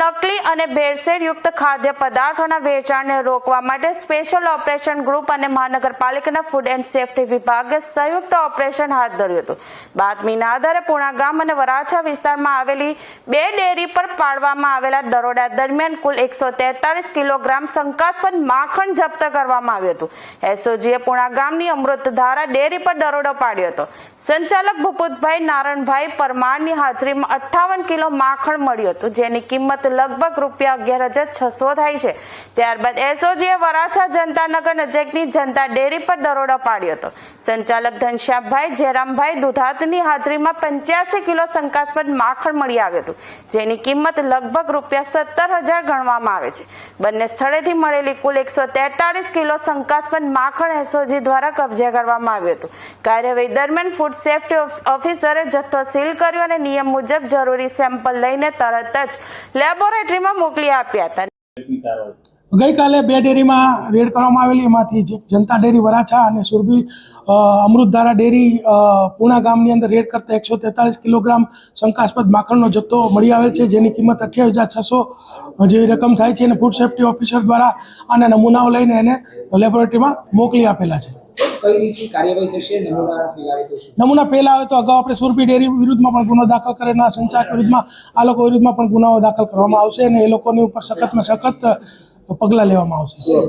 નકલી અને ભેળસેળયુક્ત ખાદ્ય પદાર્થોના વેચાણને રોકવા માટે સ્પેશિયલ ઓપરેશન ગ્રુપ અને મહાનગરપાલિકાના ફૂડ એન્ડ સેફટી વિભાગે સંયુક્ત ઓપરેશન હાથ ધર્યું હતું. બાતમીના આધારે પુણા ગામ અને વરાછા વિસ્તારમાં આવેલી બે ડેરી પર પાડવામાં આવેલા દરોડા દરમિયાન કુલ એકસો તેતાલીસ કિલોગ્રામ શંકાસ્પદ માખણ જપ્ત કરવામાં આવ્યું હતું. એસઓજીએ પુણા ગામની અમૃતધારા ડેરી પર દરોડો પાડ્યો હતો. સંચાલક ભૂપતભાઈ નારણભાઈ પરમારની હાજરીમાં અઠ્ઠાવન કિલો માખણ મળ્યું હતું, જેની કિંમત લગભગ રૂપિયા અગિયાર હજાર છસો થાય છે. ત્યારબાદ એસઓજીએ વરાછા જનતાનગર નજીકની જનતા ડેરી પર દરોડો પાડ્યો હતો. સંચાલક ઘનશ્યામભાઈ, જયરામભાઈ દુધાતની હાજરીમાં પંચ્યાસી કિલો શંકાસ્પદ માખણ મળી આવ્યું હતું, જેની કિંમત લગભગ રૂપિયા સત્તર હજાર ગણવામાં આવે છે. બંને સ્થળેથી મળેલી કુલ એકસો તેતાલીસ કિલો શંકાસ્પદ માખણ એસઓજી દ્વારા કબજે કરવામાં આવ્યું હતું. કાર્યવાહી દરમિયાન ફૂડ સેફ્ટી ઓફિસરે જથ્થો સીલ કર્યો અને નિયમ મુજબ જરૂરી સેમ્પલ લઈને તરત જ લેબોરેટરીમાં મોકલી આપ્યા હતા. ગઈકાલે બે ડેરીમાં રેડ કરવામાં આવેલી. એમાંથી જનતા ડેરી વરાછા અને સુરભી અમૃતધારા ડેરી પૂણા ગામની અંદર રેડ કરતા એકસો તેતાલીસ કિલોગ્રામ શંકાસ્પદ માખણનો જથ્થો મળી આવેલ છે, જેની કિંમત અઠ્યાવીસ હજાર છસો જેવી રકમ થાય છે. અને ફૂડ સેફ્ટી ઓફિસર દ્વારા આના નમૂનાઓ લઈને એને લેબોરેટરીમાં મોકલી આપેલા છે. કઈ રીતની કાર્યવાહી થશે? નમૂના ફેલાવે તો નમૂના પહેલા આવે તો અગાઉ આપણે સુરભી ડેરી વિરુદ્ધમાં પણ ગુનો દાખલ કરેલા સંચાલક વિરુદ્ધમાં આ લોકો વિરુદ્ધમાં પણ ગુનાઓ દાખલ કરવામાં આવશે અને એ લોકોની ઉપર સખતમાં સખત પગલાં લેવામાં આવશે.